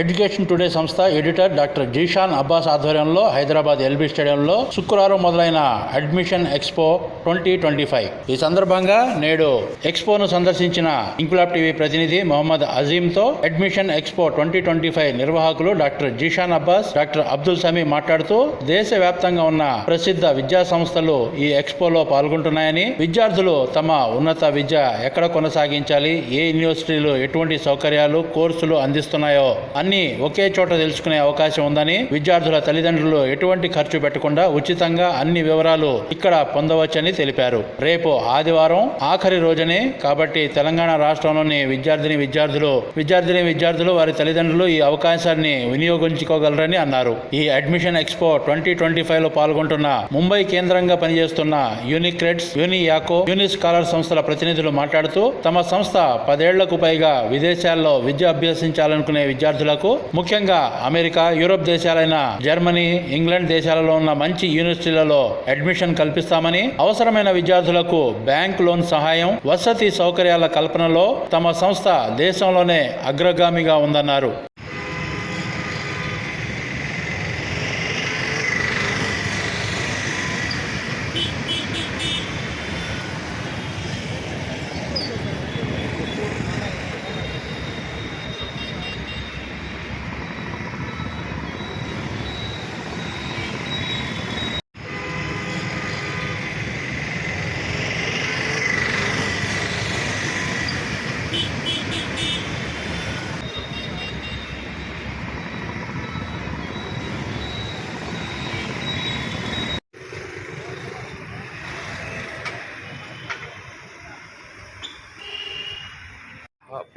Education today సంస్థ editor doctor Zeeshan Abbas ఆధ్వర్యంలో Hyderabad LB స్టేడియంలో శుక్రవారం మొదలైన admission expo twenty twenty five. ఈ సందర్భంగా నేడు ఎక్స్పోను సందర్శించిన ఇంకులాబ్ టీవీ ప్రతినిధి Mohammed అజీమ్తో admission expo twenty twenty five నిర్వాహకులు డాక్టర్ జీషాన్ అబ్బాస్ డాక్టర్ అబ్దుల్ సమీ మాట్లాడుతూ దేశవ్యాప్తంగా ఉన్న ప్రసిద్ధ విద్యా సంస్థలు ఈ ఎక్స్పోలో పాల్గొంటున్నాయని విద్యార్థులు తమ ఉన్నత విద్య ఎక్కడ కొనసాగించాలి ఏ యూనివర్సిటీలు ఎటువంటి సౌకర్యాలు కోర్సులు అందిస్తున్నాయో అన్ని ఒకే చోట తెలుసుకునే అవకాశం ఉందని విద్యార్థుల తల్లిదండ్రులు ఎటువంటి ఖర్చు పెట్టకుండా ఉచితంగా అన్ని వివరాలు ఇక్కడ పొందవచ్చని తెలిపారు. రేపు ఆదివారం ఆఖరి రోజునే కాబట్టి తెలంగాణ రాష్ట్రంలోని విద్యార్థిని విద్యార్థులు విద్యార్థిని విద్యార్థులు వారి తల్లిదండ్రులు ఈ అవకాశాన్ని వినియోగించుకోగలరని అన్నారు. ఈ అడ్మిషన్ ఎక్స్పో ట్వంటీ ట్వంటీ ఫైవ్లో పాల్గొంటున్న ముంబై కేంద్రంగా పనిచేస్తున్న యూనిక్రెడ్స్ యూనియాకో యూని స్కాలర్ సంస్థల ప్రతినిధులు మాట్లాడుతూ తమ సంస్థ పదేళ్ళకు పైగా విదేశాల్లో విద్య అభ్యసించాలనుకునే విద్యార్థుల విద్యార్థులకు ముఖ్యంగా అమెరికా యూరోప్ దేశాలైన జర్మనీ ఇంగ్లాండ్ దేశాలలో ఉన్న మంచి యూనివర్సిటీలలో అడ్మిషన్ కల్పిస్తామని అవసరమైన విద్యార్థులకు బ్యాంక్ లోన్ సహాయం వసతి సౌకర్యాల కల్పనలో తమ సంస్థ దేశంలోనే అగ్రగామిగా ఉందన్నారు.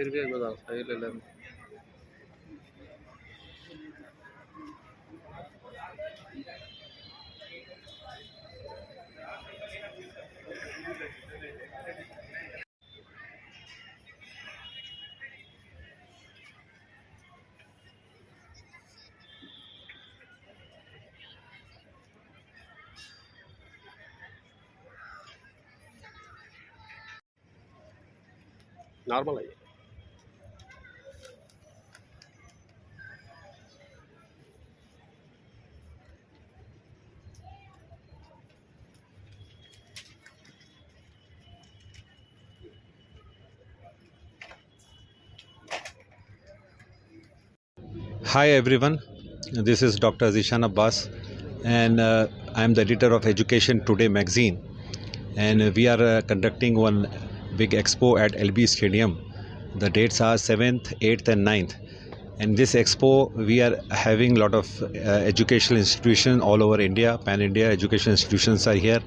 फिर भी एक बता सही ले लेना नॉर्मल है Hi everyone, this is Dr. Zishan Abbas and uh, I am the editor of Education Today magazine and we are uh, conducting one big expo at LB Stadium. The dates are 7th, 8th and 9th. And this expo we are having a lot of uh, educational institutions all over India, pan India educational institutions are here.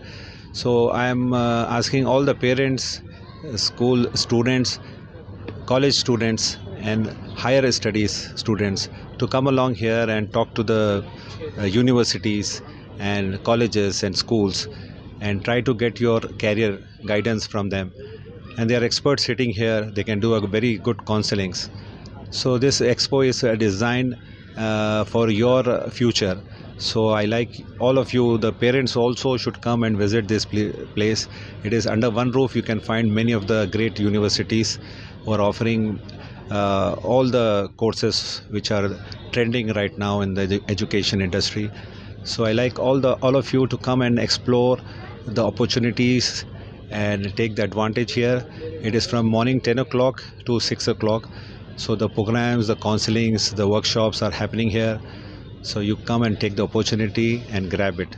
So I am uh, asking all the parents, uh, school students college students and higher studies students to come along here and talk to the uh, universities and colleges and schools and try to get your career guidance from them. And they are experts sitting here. They can do a very good counselings. So this expo is uh, designed uh, for your future. So i like all of you. The parents also should come and visit this pla- place. It is under one roof. You can find many of the great universities who are offering all the courses which are trending right now in the edu- education industry so i like all the all of you to come and explore the opportunities and take the advantage here it is from morning 10 o'clock to 6 o'clock so the programs the counselings the workshops are happening here so you come and take the opportunity and grab it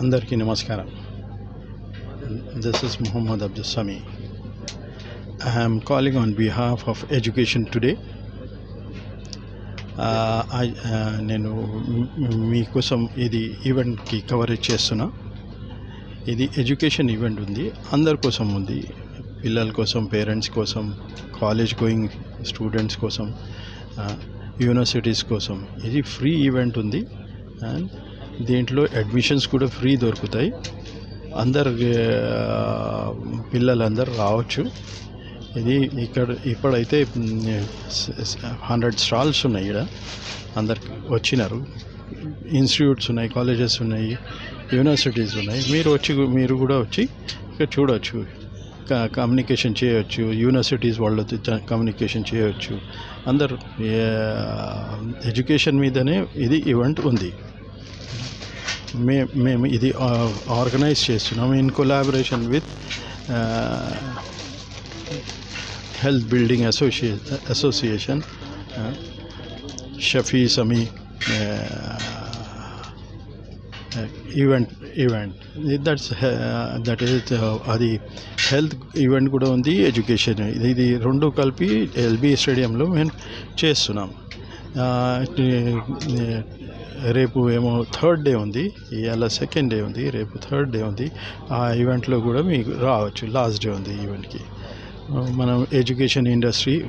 అందరికీ నమస్కారం this is Mohammed Abdul Sami I'm calling on behalf of education today నేను మీ- మీకోసం ఇది ఈవెంట్కి coverage చేస్తున్నా. ఇది education event ఉంది. అందరి కోసం ఉంది. పిల్లల కోసం పేరెంట్స్ కోసం కాలేజ్ గోయింగ్ స్టూడెంట్స్ కోసం uh, యూనివర్సిటీస్ కోసం. ఇది ఫ్రీ ఈవెంట్ ఉంది. అండ్ దీంట్లో అడ్మిషన్స్ కూడా ఫ్రీ దొరుకుతాయి. అందరు పిల్లలందరూ రావచ్చు. ఇది ఇక్కడ ఇప్పుడైతే హండ్రెడ్ స్టాల్స్ ఉన్నాయి ఇక్కడ. అందరికి వచ్చినారు. ఇన్స్టిట్యూట్స్ ఉన్నాయి కాలేజెస్ ఉన్నాయి యూనివర్సిటీస్ ఉన్నాయి. మీరు వచ్చి మీరు కూడా వచ్చి ఇక్కడ చూడవచ్చు క- కమ్యూనికేషన్ చేయవచ్చు యూనివర్సిటీస్ వాళ్ళతో కమ్యూనికేషన్ చేయవచ్చు అందరు ఎడ్యుకేషన్ మీదనే ఇది ఈవెంట్ ఉంది. మే మేము ఇది ఆర్గనైజ్ చేస్తున్నాం in collaboration with health building అసోసియే association Shafi Sami event event that's that is అది హెల్త్ ఈవెంట్ కూడా ఉంది ఎడ్యుకేషన్ ఇది ఇది రెండు కలిపి ఎల్బీ స్టేడియంలో మేము చేస్తున్నాం. Uh, రేపు ఏమో థర్డ్ డే ఉంది. ఇవాళ సెకండ్ డే ఉంది. రేపు థర్డ్ డే ఉంది. ఆ ఈవెంట్లో కూడా మీకు రావచ్చు. లాస్ట్ డే ఉంది ఈవెంట్కి. మనం ఎడ్యుకేషన్ ఇండస్ట్రీ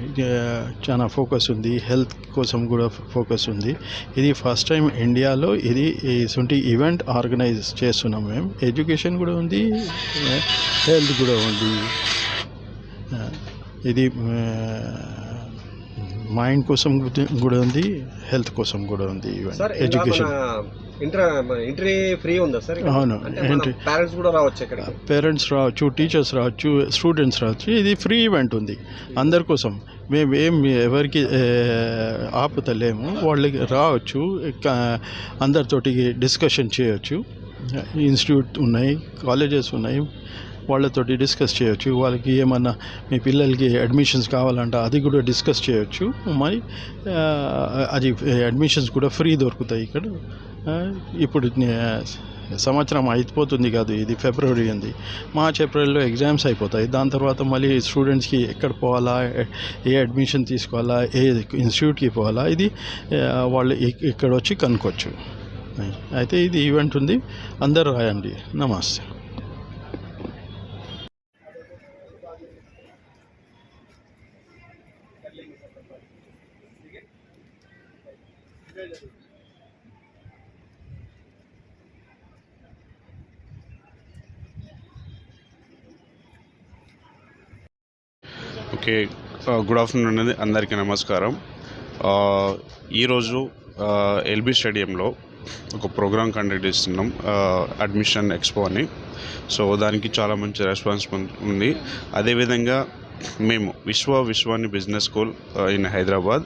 చాలా ఫోకస్ ఉంది. హెల్త్ కోసం కూడా ఫోకస్ ఉంది. ఇది ఫస్ట్ టైం ఇండియాలో ఇది ఇటువంటి ఈవెంట్ ఆర్గనైజ్ చేస్తున్నాం మేము. ఎడ్యుకేషన్ కూడా ఉంది హెల్త్ కూడా ఉంది. ఇది మైండ్ కోసం కూడా ఉంది హెల్త్ కోసం కూడా ఉంది ఎడ్యుకేషన్ ఇంటర్ ఎంట్రీ ఫ్రీ ఉందా సార్ ఇక్కడ? అవును. పేరెంట్స్ కూడా రావచ్చు పేరెంట్స్ రావచ్చు టీచర్స్ రావచ్చు స్టూడెంట్స్ రావచ్చు. ఇది ఫ్రీ ఈవెంట్ ఉంది. అందరి కోసం. మేము ఏం ఎవరికి ఆపుతలేము. వాళ్ళకి రావచ్చు. అందరితోటి డిస్కషన్ చేయొచ్చు. ఇన్స్టిట్యూట్ ఉన్నాయి కాలేజెస్ ఉన్నాయి. వాళ్ళతోటి డిస్కస్ చేయొచ్చు. వాళ్ళకి ఏమన్నా మీ పిల్లలకి అడ్మిషన్స్ కావాలంటే అది కూడా డిస్కస్ చేయొచ్చు. మరి అది అడ్మిషన్స్ కూడా ఫ్రీ దొరుకుతాయి ఇక్కడ. ఇప్పుడు సంవత్సరం అయిపోతుంది కాదు ఇది ఫిబ్రవరి ఉంది మార్చ్ ఏప్రిల్లో ఎగ్జామ్స్ అయిపోతాయి. దాని తర్వాత మళ్ళీ స్టూడెంట్స్కి ఎక్కడ పోవాలా ఏ- అడ్మిషన్ తీసుకోవాలా ఏ ఇన్స్టిట్యూట్కి పోవాలా ఇది వాళ్ళు ఇక్కడ వచ్చి కనుక్కోవచ్చు. అయితే ఇది ఈవెంట్ ఉంది. అందరు రాయండి. నమస్తే. ఓకే. గుడ్ ఆఫ్టర్నూన్ అనేది అందరికీ నమస్కారం. ఈరోజు ఎల్బి ఎల్బీ స్టేడియంలో ఒక ప్రోగ్రామ్ కండక్ట్ చేస్తున్నాం. అడ్మిషన్ ఎక్స్పో అని. సో దానికి చాలా మంచి రెస్పాన్స్ ఉంది. అదేవిధంగా మేము Vishwa Vishwani business school in Hyderabad.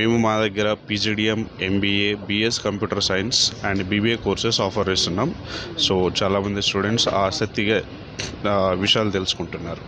మేము మా దగ్గర PGDM MBA BS computer science and BBA courses offer చేస్తున్నాం. సో చాలామంది స్టూడెంట్స్ ఆసక్తిగా విషయాలు తెలుసుకుంటున్నారు.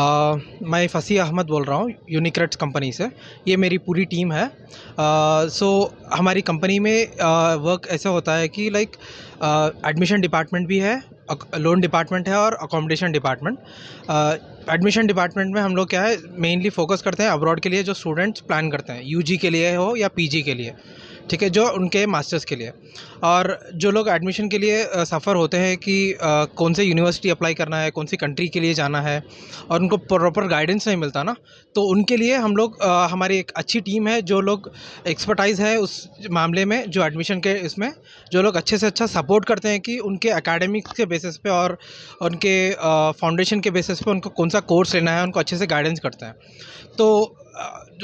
अ, मैं फसी अहमद बोल रहा हूँ यूनिक्रेट्स कंपनी से। ये मेरी पूरी टीम है। सो हमारी कंपनी में आ, वर्क ऐसा होता है कि लाइक एडमिशन डिपार्टमेंट भी है लोन डिपार्टमेंट है और अकोमोडेशन डिपार्टमेंट एडमिशन डिपार्टमेंट में हम लोग क्या है मेनली फोकस करते हैं अब्रॉड के लिए जो स्टूडेंट्स प्लान करते हैं यूजी के लिए हो या पीजी के लिए। ठीक है, जो उनके मास्टर्स के लिए। और जो लोग एडमिशन के लिए सफ़र होते हैं कि कौन से यूनिवर्सिटी अप्लाई करना है, कौन सी कंट्री के लिए जाना है, और उनको प्रॉपर गाइडेंस नहीं मिलता ना तो उनके लिए हम लोग हमारी एक अच्छी टीम है, जो लोग एक्सपर्टाइज है उस मामले में, जो एडमिशन के इसमें, जो लोग अच्छे से अच्छा सपोर्ट करते हैं कि उनके एकेडमिक्स के बेसिस पे और उनके फाउंडेशन के बेसिस पे उनको कौन सा कोर्स लेना है, उनको अच्छे से गाइडेंस करते हैं। तो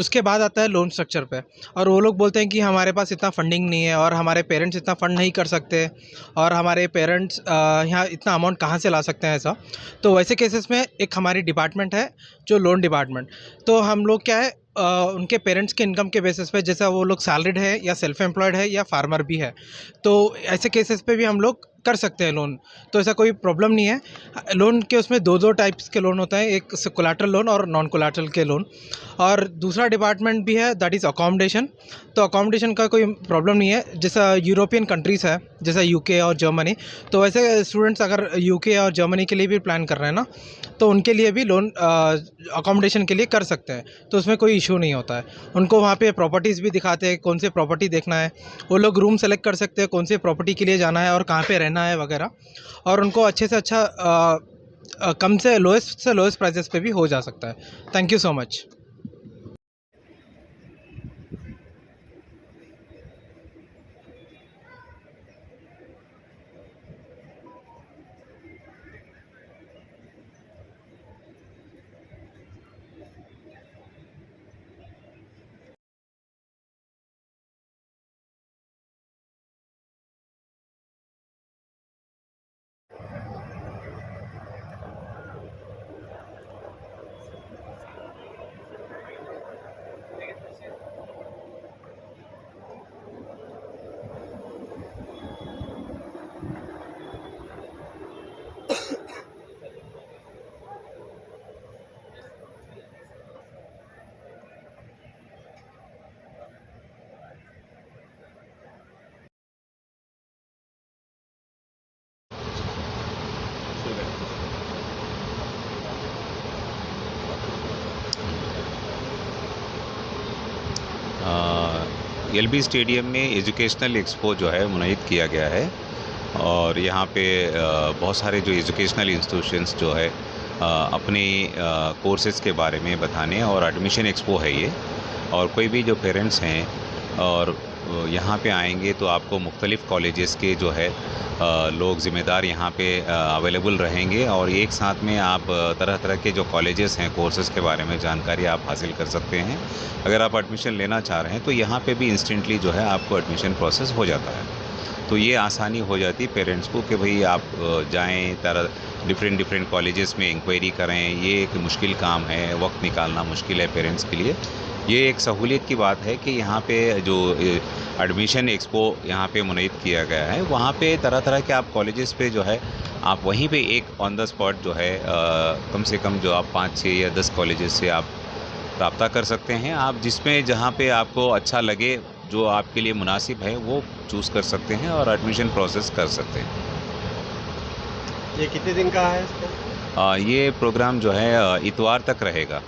उसके बाद आता है लोन स्ट्रक्चर पे। और वो लोग बोलते हैं कि हमारे पास इतना फंडिंग नहीं है और हमारे पेरेंट्स इतना फंड नहीं कर सकते और हमारे पेरेंट्स यहाँ इतना अमाउंट कहाँ से ला सकते हैं ऐसा। तो वैसे केसेस में एक हमारी डिपार्टमेंट है जो लोन डिपार्टमेंट तो हम लोग क्या है अ, उनके पेरेंट्स के इनकम के बेसिस पे जैसा वो लोग सैलरीड है या सेल्फ एम्प्लॉयड है या फार्मर भी है। तो ऐसे केसेस पे भी हम लोग कर सकते हैं लोन तो ऐसा कोई प्रॉब्लम नहीं है. लोन के उसमें दो दो टाइप्स के लोन होते हैं. एक कोलाट्रल लोन और नॉन कोलाट्रल के लोन और दूसरा डिपार्टमेंट भी है दैट इज़ अकोमोडेशन तो अकोमोडेशन का कोई प्रॉब्लम नहीं है. जैसा यूरोपियन कंट्रीज़ है, जैसा यूके और जर्मनी तो वैसे स्टूडेंट्स अगर यूके और जर्मनी के लिए भी प्लान कर रहे हैं ना तो उनके लिए भी लोन अकोमोडेशन के लिए कर सकते हैं. तो उसमें कोई इशू नहीं होता है. उनको वहाँ पे प्रॉपर्टीज़ भी दिखाते हैं, कौन से प्रॉपर्टी देखना है. वो लोग रूम सेलेक्ट कर सकते हैं, कौन से प्रॉपर्टी के लिए जाना है और कहाँ पे रहना है वगैरह, और उनको अच्छे से अच्छा कम से लोएस्ट से लोएस्ट प्राइजेस पे भी हो जा सकता है। Thank you so much L B stadium में एजुकेशनल एक्सपो जो है मुनद किया गया है। और यहाँ पे बहुत सारे जो एजुकेशनल इंस्टीट्यूशंस जो है अपने कोर्सेज़ के बारे में बताने और एडमिशन एक्सपो है ये। और कोई भी जो पेरेंट्स हैं और यहाँ पे आएँगे तो आपको मुख्तलिफ़ कॉलेजेस के जो है लोग, ज़िम्मेदार यहाँ पे अवेलेबल रहेंगे और एक साथ में आप तरह तरह के जो कॉलेजेस हैं कोर्सेज़ के बारे में जानकारी आप हासिल कर सकते हैं। अगर आप एडमिशन लेना चाह रहे हैं तो यहाँ पे भी इंस्टेंटली जो है आपको एडमिशन प्रोसेस हो जाता है। तो ये आसानी हो जाती पेरेंट्स को कि भाई आप जाएँ, तरह डिफरेंट डिफरेंट कॉलेजेस में इंक्वायरी करें। ये एक मुश्किल काम है, वक्त निकालना मुश्किल है पेरेंट्स के लिए। ये एक सहूलियत की बात है कि यहाँ पे जो एडमिशन एक्सपो यहाँ पे मुनद किया गया है। वहाँ पे तरह तरह के आप कॉलेजेस पे जो है आप वहीं पे एक ऑन द स्पॉट जो है अ, कम से कम जो आप पाँच छः या दस कॉलेजेस से आप रब्ता कर सकते हैं। आप जिसमें जहाँ पे आपको अच्छा लगे जो आपके लिए मुनासिब है वो चूज़ कर सकते हैं और एडमिशन प्रोसेस कर सकते हैं। ये कितने दिन का है इसका? आ, ये प्रोग्राम जो है इतवार तक रहेगा।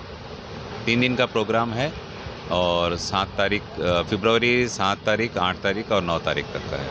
तीन दिन का प्रोग्राम है। और सात तारीख फरवरी सात तारीख आठ तारीख और नौ तारीख तक का है।